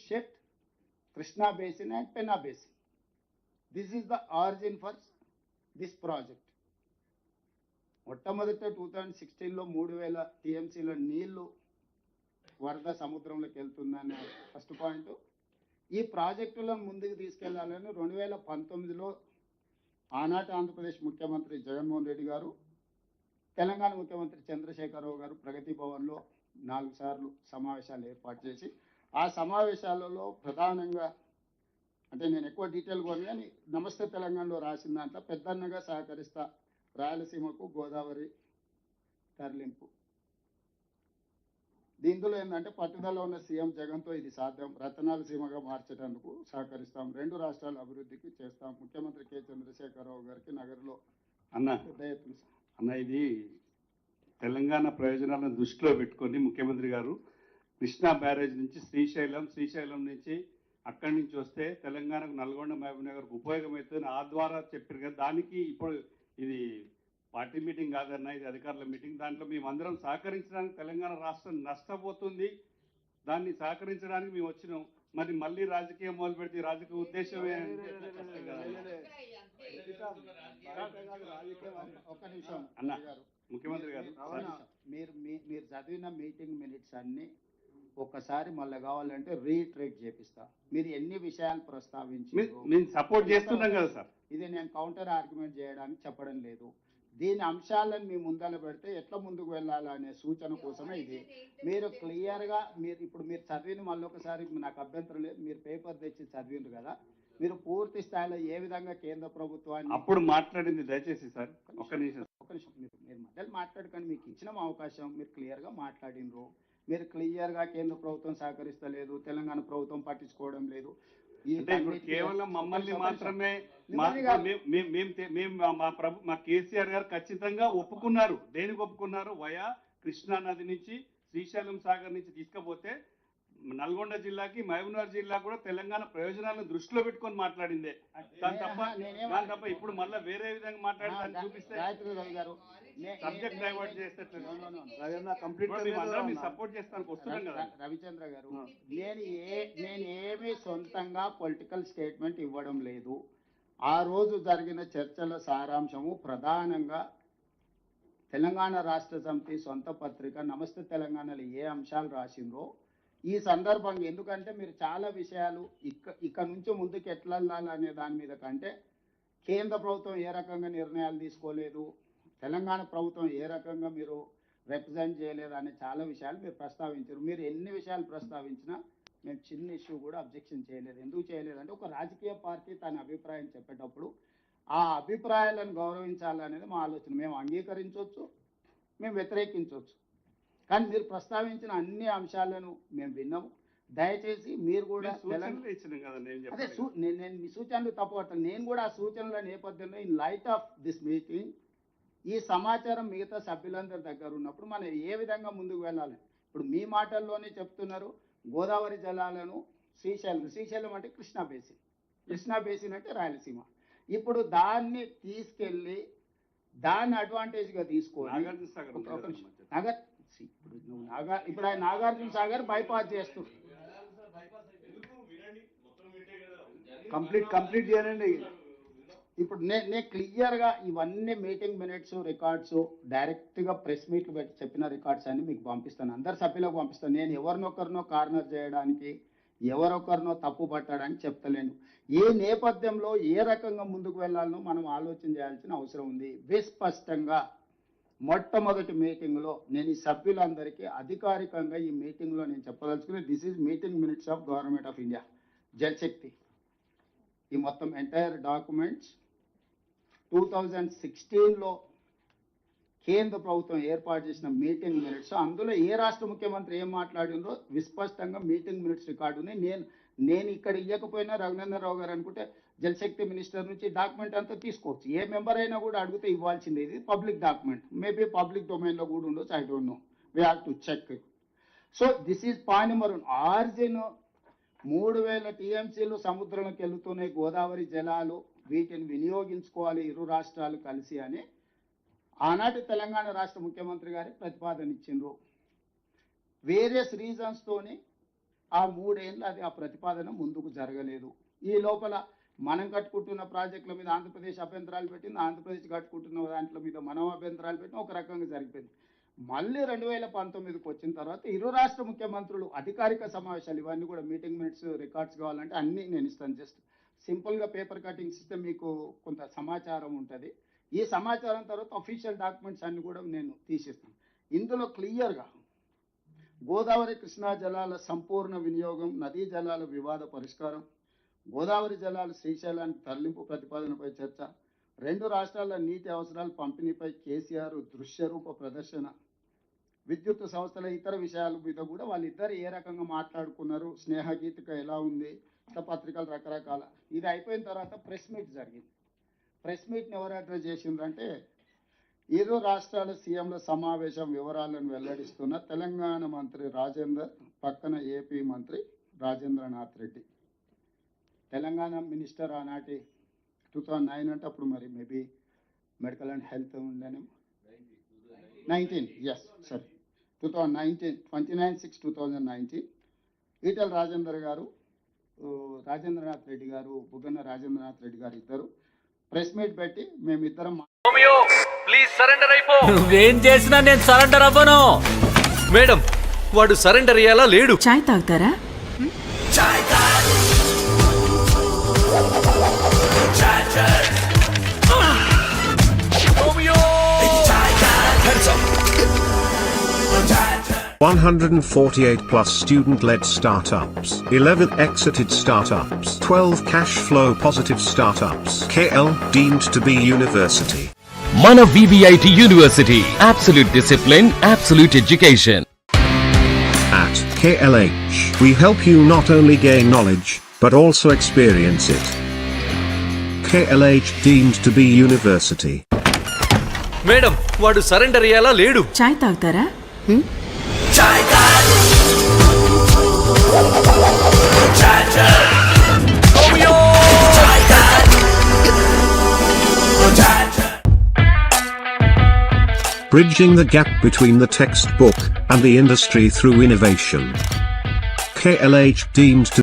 షెట్ Krishna basin and Penna basin. This is the origin for this project మొట్టమొదట two thousand సిక్స్టీన్లో మూడు వేల టీఎంసీల నీళ్ళు వరద సముద్రంలోకి వెళ్తుందనే ఫస్ట్ పాయింట్ ఈ ప్రాజెక్టులను ముందుకు తీసుకెళ్ళాలని రెండు వేల పంతొమ్మిదిలో ఆనాటి ఆంధ్రప్రదేశ్ ముఖ్యమంత్రి జగన్మోహన్ రెడ్డి గారు తెలంగాణ ముఖ్యమంత్రి చంద్రశేఖరరావు గారు ప్రగతి భవన్లో నాలుగు సార్లు సమావేశాలు ఏర్పాటు చేసి ఆ సమావేశాలలో ప్రధానంగా అంటే నేను ఎక్కువ డీటెయిల్ కొని కానీ నమస్తే తెలంగాణలో రాసిన దాంట్లో పెద్దన్నగా సహకరిస్తా రాయలసీమకు గోదావరి తరలింపు. దీంట్లో ఏంటంటే పట్టుదల ఉన్న సీఎం జగన్తో ఇది సాధ్యం. రతనాల సీమగా మార్చేటందుకు సహకరిస్తాం. రెండు రాష్ట్రాల అభివృద్ధికి చేస్తాం. ముఖ్యమంత్రి కె. చంద్రశేఖరరావు గారికి నగరంలో అన్న అన్న ఇది తెలంగాణ ప్రయోజనాలను దృష్టిలో పెట్టుకొని ముఖ్యమంత్రి గారు కృష్ణా బ్యారేజ్ నుంచి శ్రీశైలం శ్రీశైలం నుంచి అక్కడి నుంచి వస్తే తెలంగాణకు నల్గొండ మహబూబ్ నగర్కు ఉపయోగమవుతుంది ఆ ద్వారా చెప్పారు కదా దానికి ఇప్పుడు ఇది పార్టీ మీటింగ్ కాదన్న ఇది అధికారుల మీటింగ్ దాంట్లో మేమందరం సహకరించడానికి తెలంగాణ రాష్ట్రం నష్టపోతుంది దాన్ని సహకరించడానికి మేము వచ్చినాం మరి మళ్ళీ రాజకీయం మొదలు పెడితే రాజకీయ ఉద్దేశమే అన్న. ముఖ్యమంత్రి గారు? మీరు మీరు చదివిన మీటింగ్ మినిట్స్ అన్ని ఒక్కసారి మళ్ళీ కావాలంటే రీట్రేట్ చేపిస్తా. మీరు ఎన్ని విషయాలు ప్రస్తావించి సపోర్ట్ చేస్తున్నాం కదా సార్. ఇది నేను కౌంటర్ ఆర్గ్యుమెంట్ చేయడానికి చెప్పడం లేదు. దీని అంశాలను మీ ముందర పెడితే ఎట్లా ముందుకు వెళ్ళాలనే సూచన కోసమే ఇది. మీరు క్లియర్గా మీరు ఇప్పుడు మీరు చదివిన మళ్ళీ ఒకసారి నాకు అభ్యంతరం లేదు. మీరు పేపర్ తెచ్చి చదివిండ్రు కదా. మీరు పూర్తి స్థాయిలో ఏ విధంగా కేంద్ర ప్రభుత్వాన్ని అప్పుడు మాట్లాడింది దయచేసి సార్. ఒక్క నిమిషం. ఒక నిమిషం. మీరు మీరు మధ్యలో మాట్లాడకండి మీకు ఇచ్చిన అవకాశం మీరు క్లియర్గా మాట్లాడినరు. మీరు క్లియర్గా కేంద్ర ప్రభుత్వం సహకరిస్తలేదు తెలంగాణ ప్రభుత్వం పట్టించుకోవడం లేదు. కేవలం మమ్మల్ని మాత్రమే మిమ్మల్ని మా- కాదు. మేం- మేం- మేం తె- మేం మా- మా ప్రభు మా కేసీఆర్ గారు ఖచ్చితంగా ఒప్పుకున్నారు. దేనికి ఒప్పుకున్నారు? వయా కృష్ణా నది నుంచి శ్రీశైలం సాగర్ నుంచి తీసుకపోతే నల్గొండ జిల్లాకి మహబూబ్నగర్ జిల్లా కూడా తెలంగాణ ప్రయోజనాలను దృష్టిలో పెట్టుకొని మాట్లాడిందే. దాని తప్ప దాని తప్ప ఇప్పుడు మళ్ళీ వేరే విధంగా మాట్లాడి దాన్ని చూపిస్తే సబ్జెక్ట్ డైవర్ట్ చేస్తే కంప్లీట్ మీకు సపోర్ట్ చేస్తానికి వస్తున్నాం కదా. రవిచంద్ర గారు నేను ఏ నేను ఏమీ సొంతంగా పొలిటికల్ స్టేట్మెంట్ ఇవ్వడం లేదు. ఆ రోజు జరిగిన చర్చల సారాంశము ప్రధానంగా తెలంగాణ రాష్ట్ర సమితి సొంత పత్రిక నమస్తే తెలంగాణలో ఏ అంశాలు రాసిండ్రో ఈ సందర్భంగా ఎందుకంటే మీరు చాలా విషయాలు ఇక్క ఇక్కడ నుంచి ముందుకు ఎట్లా వెళ్ళాలనే దాని మీద కంటే కేంద్ర ప్రభుత్వం ఏ రకంగా నిర్ణయాలు తీసుకోలేదు తెలంగాణ ప్రభుత్వం ఏ రకంగా మీరు రిప్రజెంట్ చేయలేదు అనే చాలా విషయాలు మీరు ప్రస్తావించారు. మీరు ఎన్ని విషయాలు ప్రస్తావించినా మేము చిన్న ఇష్యూ కూడా అబ్జెక్షన్ చేయలేదు. ఎందుకు చేయలేదంటే ఒక రాజకీయ పార్టీ తన అభిప్రాయం చెప్పేటప్పుడు ఆ అభిప్రాయాలను గౌరవించాలనేది మా ఆలోచన. మేము అంగీకరించవచ్చు మేము వ్యతిరేకించవచ్చు కానీ మీరు ప్రస్తావించిన అన్ని అంశాలను మేము విన్నాము. దయచేసి మీరు కూడా అదే నేను మీ సూచనలు తప్పుపడతాను నేను కూడా ఆ సూచనల నేపథ్యంలో in light of this meeting ఈ సమాచారం మిగతా సభ్యులందరి దగ్గర ఉన్నప్పుడు మనం ఏ విధంగా ముందుకు వెళ్ళాలి? ఇప్పుడు మీ మాటల్లోనే చెప్తున్నారు గోదావరి జలాలను శ్రీశైలం శ్రీశైలం అంటే కృష్ణా బేసిన్. కృష్ణా బేసిన్ అంటే రాయలసీమ. ఇప్పుడు దాన్ని తీసుకెళ్ళి దాన్ని అడ్వాంటేజ్గా. మధ్యలో. నాగర్ ఇప్పుడు నువ్వు నాగా ఇప్పుడు ఆయన నాగార్జున సాగర్ బైపాస్ చేస్తున్నాడు కంప్లీట్ కంప్లీట్ చేయండి. ఇప్పుడు నేను నేను క్లియర్గా ఇవన్నీ మీటింగ్ మినిట్స్ రికార్డ్స్ డైరెక్ట్గా ప్రెస్ మీట్లు పెట్టి చెప్పిన రికార్డ్స్ అన్ని మీకు పంపిస్తాను. అందరు సభ్యులకు పంపిస్తాను. నేను ఎవరినొకరినో కార్నర్ చేయడానికి ఎవరొకరినో తప్పు పట్టడానికి చెప్తలేను. ఏ నేపథ్యంలో ఏ రకంగా ముందుకు వెళ్ళాలనో మనం ఆలోచన చేయాల్సిన అవసరం ఉంది. విస్పష్టంగా మొట్టమొదటి మీటింగ్లో నేను ఈ సభ్యులందరికీ అధికారికంగా ఈ మీటింగ్లో నేను చెప్పదలుచుకుని this is meeting minutes of government of India Jalshakti ఈ మొత్తం ఎంటైర్ డాక్యుమెంట్స్ టూ థౌజండ్ సిక్స్టీన్లో కేంద్ర ప్రభుత్వం ఏర్పాటు చేసిన మీటింగ్ మినిట్స్ అందులో ఏ రాష్ట్ర ముఖ్యమంత్రి ఏం మాట్లాడిందో విస్పష్టంగా మీటింగ్ మినిట్స్ రికార్డు ఉన్నాయి నేను నేను ఇక్కడ ఇవ్వకపోయినా రఘునందన్ రావు గారు అనుకుంటే జలశక్తి మినిస్టర్ నుంచి డాక్యుమెంట్ అంతా తీసుకోవచ్చు. ఏ మెంబర్ అయినా కూడా అడిగితే ఇవ్వాల్సిందే. ఇది పబ్లిక్ డాక్యుమెంట్. మేబీ పబ్లిక్ డొమైన్లో కూడా ఉండొచ్చు. I don't know. We have to check so this is point number one origin మూడు వేల టీఎంసీలు సముద్రంలోకి వెళుతున్నాయి గోదావరి జలాలు వీటిని వినియోగించుకోవాలి ఇరు రాష్ట్రాలు కలిసి అని ఆనాటి తెలంగాణ రాష్ట్ర ముఖ్యమంత్రి గారి ప్రతిపాదన ఇచ్చిండ్రు. వేరియస్ రీజన్స్ తోని ఆ మూడేళ్ళు అది ఆ ప్రతిపాదన ముందుకు జరగలేదు. ఈ లోపల మనం కట్టుకుంటున్న ప్రాజెక్టుల మీద ఆంధ్రప్రదేశ్ అభ్యంతరాలు పెట్టింది ఆంధ్రప్రదేశ్ కట్టుకుంటున్న దాంట్లో మీద మనం అభ్యంతరాలు పెట్టిన ఒక రకంగా జరిగిపోయింది. మళ్ళీ రెండు వేల పంతొమ్మిదికి వచ్చిన తర్వాత ఇరు రాష్ట్ర ముఖ్యమంత్రులు అధికారిక సమావేశాలు ఇవన్నీ కూడా మీటింగ్ మినిట్స్ రికార్డ్స్ కావాలంటే అన్నీ నేను ఇస్తాను. జస్ట్ సింపుల్గా పేపర్ కటింగ్ ఇస్తే మీకు కొంత సమాచారం ఉంటుంది. ఈ సమాచారం తర్వాత అఫీషియల్ డాక్యుమెంట్స్ అన్ని కూడా నేను తీసిస్తాను. ఇందులో క్లియర్గా గోదావరి కృష్ణా జలాల సంపూర్ణ వినియోగం నదీ జలాల వివాద పరిష్కారం గోదావరి జలాలు శ్రీశైలానికి తరలింపు ప్రతిపాదనపై చర్చ. రెండు రాష్ట్రాల నీటి అవసరాల పంపిణీపై కేసీఆర్ దృశ్యరూప ప్రదర్శన. విద్యుత్ సంస్థల ఇతర విషయాల మీద కూడా వాళ్ళిద్దరు ఏ రకంగా మాట్లాడుకున్నారు? స్నేహగీతిక ఎలా ఉంది? ఇట్లా పత్రికలు రకరకాల. ఇది అయిపోయిన తర్వాత ప్రెస్ మీట్ జరిగింది. ప్రెస్ మీట్ని ఎవరు అడ్రస్ చేసిందంటే ఇరు రాష్ట్రాల సీఎంల సమావేశం వివరాలను వెల్లడిస్తున్న తెలంగాణ మంత్రి రాజేందర్ పక్కన ఏపీ మంత్రి రాజేంద్రనాథ్ రెడ్డి. తెలంగాణ మినిస్టర్ ఆనాటి టూ థౌజండ్ నైన్ అంటే అప్పుడు మరి మేబీ మెడికల్ అండ్ హెల్త్ ఉండేనేమో నైన్టీన్ ఎస్ సరే two thousand nineteen twenty nine six two thousand nineteen Etela Rajender గారు రాజేంద్రనాథ్ రెడ్డి గారు బుగ్గన్న రాజేంద్రనాథ్ రెడ్డి గారు ఇద్దరు ప్రెస్ మీట్ పెట్టి మేమిద్దరం ప్లీజ్ సరెండర్ అయిపో. నువ్వేం చేసినా నేను సరెండర్ అవ్వను. మేడం వాడు సరెండర్ అయ్యేలా లేడు. చాయ్ తాగుతారా? Romeo 148 plus student-led startups, 11 exited startups, 12 cash flow positive startups. KL deemed to be university. మన VVIT university absolute discipline absolute education At KLH, we help you not only gain knowledge, but also experience it. KLH deemed to be university. Madam వాడు surrender అయ్యేలా లేడు చాయ్ తాగుతారా Romeo Bridging the gap between the textbook and the industry through innovation. KLH deemed to